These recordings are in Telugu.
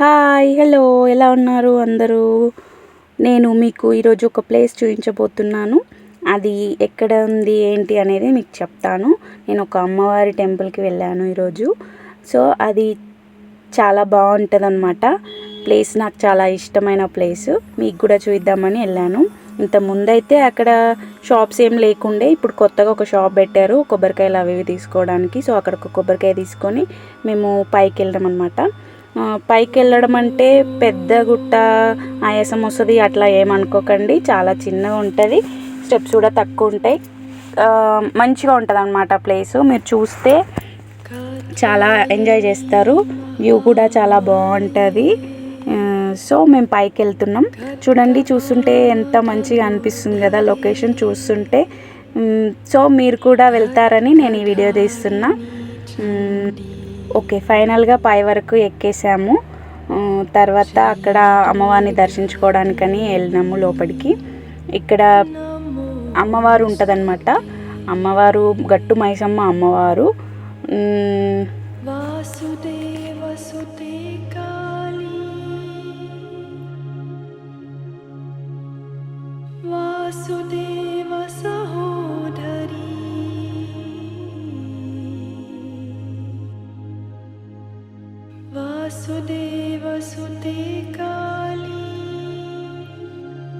హాయ్ హలో ఎలా ఉన్నారు అందరూ? నేను మీకు ఈరోజు ఒక ప్లేస్ చూపించబోతున్నాను. అది ఎక్కడ ఉంది ఏంటి అనేది మీకు చెప్తాను. నేను ఒక అమ్మవారి టెంపుల్కి వెళ్ళాను ఈరోజు. సో అది చాలా బాగుంటుంది అనమాట ప్లేస్ నాకు చాలా ఇష్టమైన ప్లేస్. మీకు కూడా చూద్దామని వెళ్ళాను. ఇంత ముందైతే అక్కడ షాప్స్ ఏం లేకుండే ఇప్పుడు కొత్తగా ఒక షాప్ పెట్టారు కొబ్బరికాయలు అవి ఇవి తీసుకోవడానికి. సో అక్కడ ఒక కొబ్బరికాయ తీసుకొని మేము పైకి వెళ్ళాం అనమాట పైకి వెళ్ళడం అంటే పెద్ద గుట్ట ఆయాసం వస్తుంది అట్లా ఏమనుకోకండి. చాలా చిన్నగా ఉంటుంది. స్టెప్స్ కూడా తక్కువ ఉంటాయి. మంచిగా ఉంటుంది అనమాట ప్లేస్. మీరు చూస్తే చాలా ఎంజాయ్ చేస్తారు. వ్యూ కూడా చాలా బాగుంటుంది. సో మేము పైకి వెళ్తున్నాం చూడండి చూస్తుంటే ఎంత మంచిగా అనిపిస్తుంది కదా లొకేషన్ చూస్తుంటే. సో మీరు కూడా వెళ్తారని నేను ఈ వీడియో తీస్తున్నా. ఓకే ఫైనల్గా పై వరకు ఎక్కేసాము. తర్వాత అక్కడ అమ్మవారిని దర్శించుకోవడానికని వెళ్ళినాము లోపలికి. ఇక్కడ అమ్మవారు ఉంటుందన్నమాట. అమ్మవారు గట్టు మైసమ్మ అమ్మవారు. వాసుదేవ సహో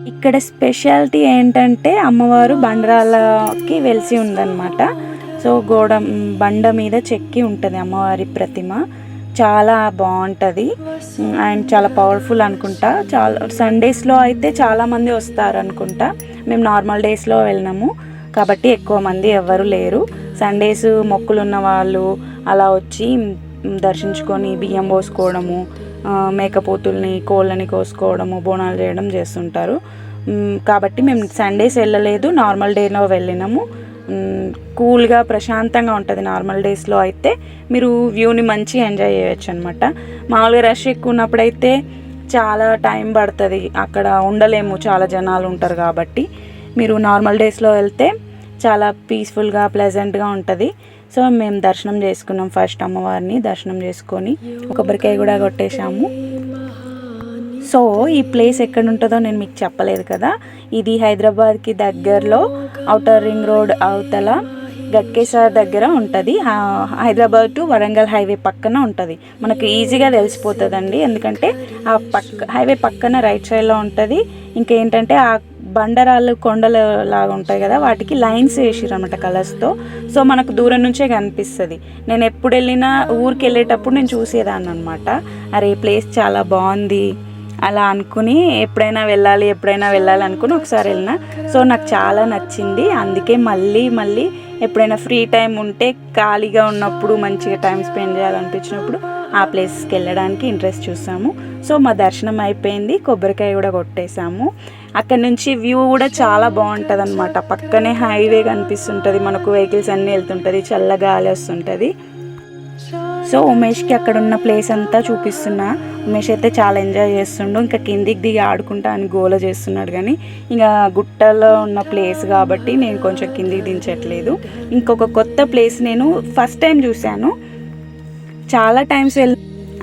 ఇక్కడ స్పెషాలిటీ ఏంటంటే అమ్మవారు బండరాలకి వెలిసి ఉందన్నమాట. సో గోడ బండ మీద చెక్కి ఉంటుంది అమ్మవారి ప్రతిమ. చాలా బాగుంటుంది. అండ్ చాలా పవర్ఫుల్ అనుకుంటా. చాలా సండేస్లో అయితే చాలామంది వస్తారు అనుకుంటా. మేము నార్మల్ డేస్లో వెళ్ళినాము. కాబట్టి ఎక్కువ మంది ఎవ్వరు లేరు. సండేస్ మొక్కులు ఉన్న వాళ్ళు అలా వచ్చి దర్శించుకొని బియ్యం పోసుకోవడము మేకపోతుల్ని కోళ్ళని కోసుకోవడము బోనాలు చేయడం చేస్తుంటారు. కాబట్టి మేము సండేస్ వెళ్ళలేదు నార్మల్ డేలో వెళ్ళినాము. కూల్గా ప్రశాంతంగా ఉంటుంది నార్మల్ డేస్లో అయితే. మీరు వ్యూని మంచి ఎంజాయ్ చేయొచ్చు అనమాట మామూలుగా రష్ ఎక్కువ ఉన్నప్పుడైతే చాలా టైం పడుతుంది. అక్కడ ఉండలేము చాలా జనాలు ఉంటారు కాబట్టి. మీరు నార్మల్ డేస్లో వెళ్తే చాలా పీస్ఫుల్గా ప్లెజెంట్గా ఉంటుంది. సో మేము దర్శనం చేసుకున్నాం ఫస్ట్ అమ్మవారిని దర్శనం చేసుకొని ఒక కొబ్బరికాయ కూడా కొట్టేశాము. సో ఈ ప్లేస్ ఎక్కడ ఉంటుందో నేను మీకు చెప్పలేదు కదా. ఇది హైదరాబాద్కి దగ్గరలో అవుటర్ రింగ్ రోడ్ అవతల గట్కేసర్ దగ్గర ఉంటుంది. హైదరాబాద్ టు వరంగల్ హైవే పక్కన ఉంటుంది. మనకు ఈజీగా తెలిసిపోతుందండి. ఎందుకంటే ఆ పక్క హైవే పక్కన రైట్ సైడ్లో ఉంటుంది. ఇంకేంటంటే ఆ బండరాళ్ళు కొండలు లాగా ఉంటాయి కదా వాటికి లైన్స్ వేసిరు అనమాట కలర్స్తో సో మనకు దూరం నుంచే కనిపిస్తుంది. నేను ఎప్పుడు వెళ్ళినా ఊరికి వెళ్ళేటప్పుడు నేను చూసేదాన్ని అనమాట అరే ఈ ప్లేస్ చాలా బాగుంది. అలా అనుకుని ఎప్పుడైనా వెళ్ళాలి ఎప్పుడైనా వెళ్ళాలి అనుకుని ఒకసారి వెళ్ళిన. సో నాకు చాలా నచ్చింది. అందుకే మళ్ళీ మళ్ళీ ఎప్పుడైనా ఫ్రీ టైం ఉంటే ఖాళీగా ఉన్నప్పుడు మంచిగా టైం స్పెండ్ చేయాలనిపించినప్పుడు ఆ ప్లేస్కి వెళ్ళడానికి ఇంట్రెస్ట్ చూసాము. సో మా దర్శనం అయిపోయింది. కొబ్బరికాయ కూడా కొట్టేశాము అక్కడ నుంచి వ్యూ కూడా చాలా బాగుంటుంది అనమాట పక్కనే హైవే కనిపిస్తుంటుంది. మనకు వెహికల్స్ అన్నీ వెళ్తుంటుంది. చల్ల గాలి వస్తుంటుంది. సో ఉమేష్కి అక్కడ ఉన్న ప్లేస్ అంతా చూపిస్తున్నా. ఉమేష్ అయితే చాలా ఎంజాయ్ చేస్తుండు. ఇంకా కిందికి దిగి ఆడుకుంటా అని గోల చేస్తున్నాడు కానీ ఇంకా గుట్టలో ఉన్న ప్లేస్ కాబట్టి నేను కొంచెం కిందికి దించట్లేదు. ఇంకొక కొత్త ప్లేస్ నేను ఫస్ట్ టైం చూశాను. చాలా టైమ్స్ వెళ్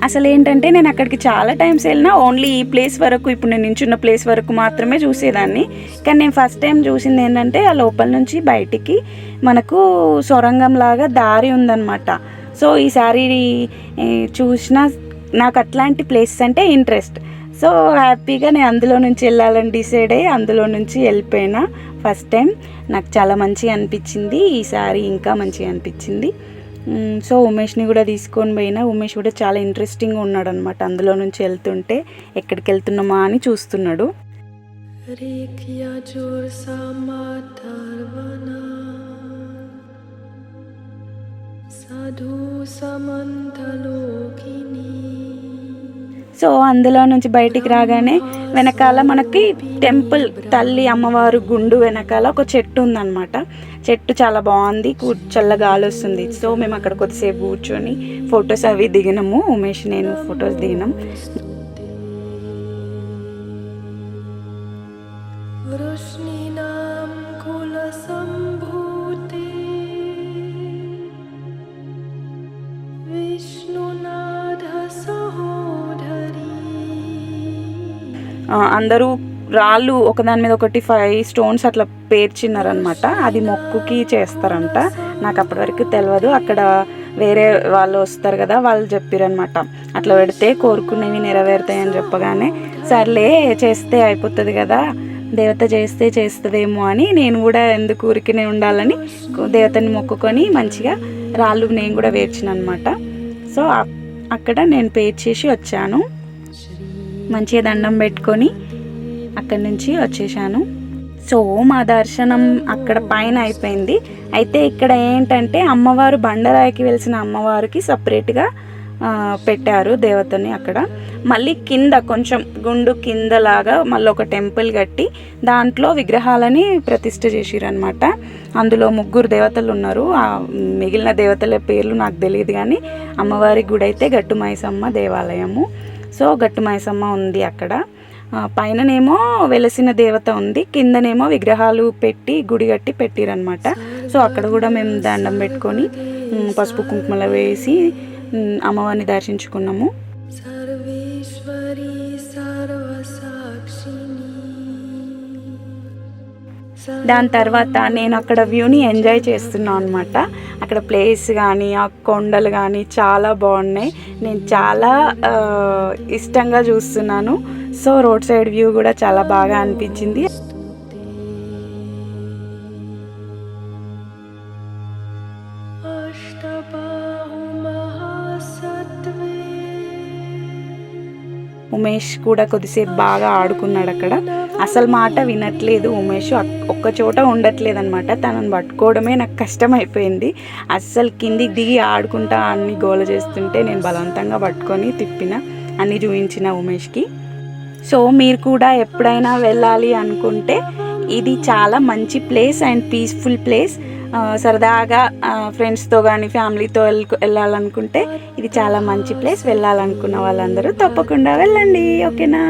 అసలు ఏంటంటే నేను అక్కడికి చాలా టైమ్స్ వెళ్ళినా ఓన్లీ ఈ ప్లేస్ వరకు ఇప్పుడు నేను నించున్న ప్లేస్ వరకు మాత్రమే చూసేదాన్ని. కానీ నేను ఫస్ట్ టైం చూసింది ఏంటంటే ఆ లోపల నుంచి బయటికి మనకు సొరంగం లాగా దారి ఉందన్నమాట. సో ఈసారి చూసిన నాకు అట్లాంటి ప్లేసెస్ అంటే ఇంట్రెస్ట్ సో హ్యాపీగా నేను అందులో నుంచి వెళ్ళాలని డిసైడ్ అయ్యి అందులో నుంచి వెళ్ళిపోయినా ఫస్ట్ టైం నాకు చాలా మంచిగా అనిపించింది ఈసారి ఇంకా మంచిగా అనిపించింది. సో ఉమేష్ని కూడా తీసుకొని పోయినా ఉమేష్ కూడా చాలా ఇంట్రెస్టింగ్గా ఉన్నాడు అనమాట అందులో నుంచి వెళ్తుంటే ఎక్కడికి వెళ్తున్నామా అని చూస్తున్నాడు. సాధు సమంతలోకిని సో అందులో నుంచి బయటికి రాగానే వెనకాల మనకి టెంపుల్ తల్లి అమ్మవారు గుండు వెనకాల ఒక చెట్టు ఉందన్నమాట. చెట్టు చాలా బాగుంది కూ చల్ల గాలి వస్తుంది. సో మేము అక్కడ కొద్దిసేపు కూర్చొని ఫొటోస్ అవి దిగినాము. ఉమేష్ నేను ఫొటోస్ దిగినాం. అందరూ రాళ్ళు ఒకదాని మీద ఒకటి ఫైవ్ స్టోన్స్ అట్లా పేర్చినారనమాట అది మొక్కుకి చేస్తారంట. నాకు అప్పటి వరకు తెలియదు అక్కడ వేరే వాళ్ళు వస్తారు కదా వాళ్ళు చెప్పారనమాట అట్లా పెడితే కోరుకునేవి నెరవేరుతాయి అని చెప్పగానే సర్లే చేస్తే అయిపోతుంది కదా. దేవత చేస్తే చేస్తుందేమో అని నేను కూడా ఎందుకు ఊరికినే ఉండాలని దేవతని మొక్కుకొని మంచిగా రాళ్ళు నేను కూడా వేర్చిన అనమాట సో అక్కడ నేను పేర్చేసి వచ్చాను. మంచిగా దండం పెట్టుకొని అక్కడి నుంచి వచ్చేసాను సో మా దర్శనం అక్కడ పైన అయిపోయింది. అయితే ఇక్కడ ఏంటంటే అమ్మవారు బండరాయికి వెలిసిన అమ్మవారికి సపరేట్గా పెట్టారు దేవతని అక్కడ. మళ్ళీ కింద కొంచెం గుండు కిందలాగా మళ్ళీ ఒక టెంపుల్ కట్టి దాంట్లో విగ్రహాలని ప్రతిష్ట చేసిరనమాట అందులో ముగ్గురు దేవతలు ఉన్నారు. ఆ మిగిలిన దేవతల పేర్లు నాకు తెలియదు కానీ అమ్మవారి గుడి అయితే గట్టు మైసమ్మ దేవాలయము. సో గట్టు మైసమ్మ ఉంది అక్కడ. పైననేమో వెలసిన దేవత ఉంది. కిందనేమో విగ్రహాలు పెట్టి గుడి కట్టి పెట్టిరనమాట సో అక్కడ కూడా మేము దండం పెట్టుకొని పసుపు కుంకుమల వేసి అమ్మవారిని దర్శించుకున్నాము. దాని తర్వాత నేను అక్కడ వ్యూని ఎంజాయ్ చేస్తున్నాను అనమాట అక్కడ ప్లేస్ కానీ ఆ కొండలు కానీ చాలా బాగున్నాయి. నేను చాలా ఇష్టంగా చూస్తున్నాను. సో రోడ్ సైడ్ వ్యూ కూడా చాలా బాగా అనిపించింది. ఉమేష్ కూడా కొద్దిసేపు బాగా ఆడుకున్నాడు అక్కడ. అసలు మాట వినట్లేదు ఉమేష్. ఒక్క చోట ఉండట్లేదు అనమాట తనను పట్టుకోవడమే నాకు కష్టమైపోయింది. అస్సలు కిందికి దిగి ఆడుకుంటా అన్ని గోల చేస్తుంటే నేను బలవంతంగా పట్టుకొని తిప్పిన అన్ని చూపించిన ఉమేష్కి. సో మీరు కూడా ఎప్పుడైనా వెళ్ళాలి అనుకుంటే ఇది చాలా మంచి ప్లేస్ అండ్ పీస్ఫుల్ ప్లేస్. సరదాగా ఫ్రెండ్స్తో కానీ ఫ్యామిలీతో వెళ్ళాలనుకుంటే ఇది చాలా మంచి ప్లేస్ వెళ్ళాలనుకున్న వాళ్ళందరూ తప్పకుండా వెళ్ళండి. ఓకేనా?